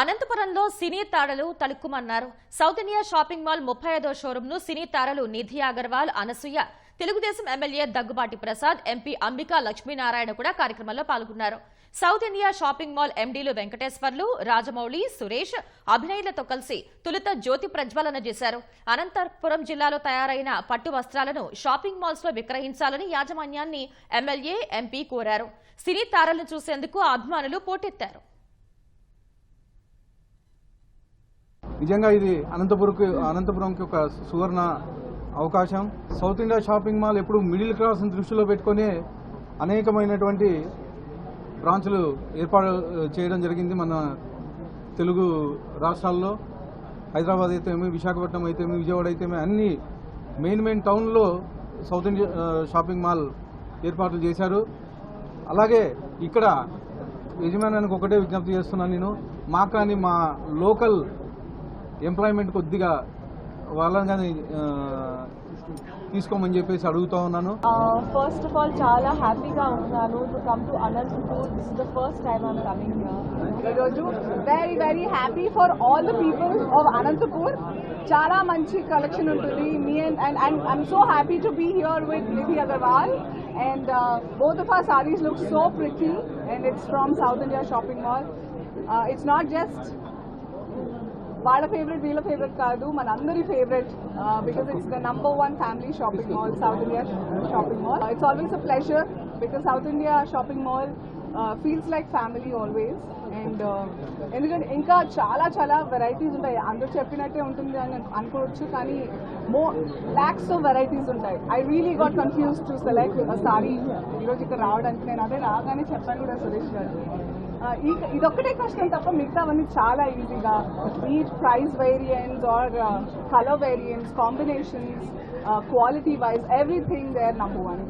అనంతపురంలో సినీ తారలు తలుక్కుమన్నారు సౌత్ ఇండియా షాపింగ్ మాల్ ముప్పై ఐదో షోరూమ్ను సినీ తారలు నిధి అగర్వాల్ అనసూయ తెలుగుదేశం ఎమ్మెల్యే దగ్గుబాటి ప్రసాద్ ఎంపీ అంబికా లక్ష్మీనారాయణ కూడా కార్యక్రమంలో పాల్గొన్నారు. సౌత్ ఇండియా షాపింగ్ మాల్ ఎండీలు వెంకటేశ్వర్లు రాజమౌళి సురేష్ అభినయులతో కలిసి తొలుత జ్యోతి ప్రజ్వలన చేశారు. అనంతపురం జిల్లాలో తయారైన పట్టు వస్త్రాలను షాపింగ్ మాల్స్లో విక్రయించాలని యాజమాన్యాన్ని ఎమ్మెల్యే ఎంపీ కోరారు. సినీ తారలను చూసేందుకు అభిమానులు పోటెత్తారు. నిజంగా ఇది అనంతపురంకి అనంతపురంకి ఒక సువర్ణ అవకాశం. సౌత్ ఇండియా షాపింగ్ మాల్ ఎప్పుడు మిడిల్ క్లాస్ దృష్టిలో పెట్టుకొని అనేకమైనటువంటి బ్రాంచ్లు ఏర్పాటు చేయడం జరిగింది మన తెలుగు రాష్ట్రాల్లో. హైదరాబాద్ అయితేమి విశాఖపట్నం అయితేమి విజయవాడ అయితేమి అన్ని మెయిన్ మెయిన్ టౌన్లో సౌత్ ఇండియా షాపింగ్ మాల్ ఏర్పాట్లు చేశారు. అలాగే ఇక్కడ యజమానానికి ఒకటే విజ్ఞప్తి చేస్తున్నాను నేను. మా కానీ మా లోకల్ ఎంప్లాయ్మెంట్ కొద్దిగా వాళ్ళని కానీ తీసుకోమని చెప్పేసి అడుగుతా ఉన్నాను. ఫస్ట్ ఆఫ్ ఆల్ చాలా హ్యాపీగా ఉన్నాను to come to Anantapur this is the first time I'm coming ఈరోజు very very happy for all the people of Anantapur చాలా మంచి కలెక్షన్ ఉంటుంది. మీ and and and I'm so happy to be here with Nidhi Agarwal and both of our saris look so pretty and it's from South India Shopping Mall it's not just వాళ్ళ favourite వీళ్ళ favourite కాదు మన అందరి favourite because it's the number one family shopping mall South India Shopping Mall it's always a pleasure because South India Shopping Mall feels like family always and ఎందుకంటే ఇంకా చాలా చాలా varieties ఉంటాయి. అందరూ చెప్పినట్టే ఉంటుంది అని అనుకోవచ్చు కానీ మో ల్యాక్స్ ఆఫ్ వెరైటీస్ ఉంటాయి. I really got confuse to select sari ఈరోజు ఇక్కడ రావడానికి నేను అదే రాగానే చెప్పాను కూడా సురేష్ గారు. ఇదొక్కటే కష్టం తప్ప మిగతావన్నీ చాలా ఈజీగా ఈ price variants or colour variants combinations quality wise everything there number one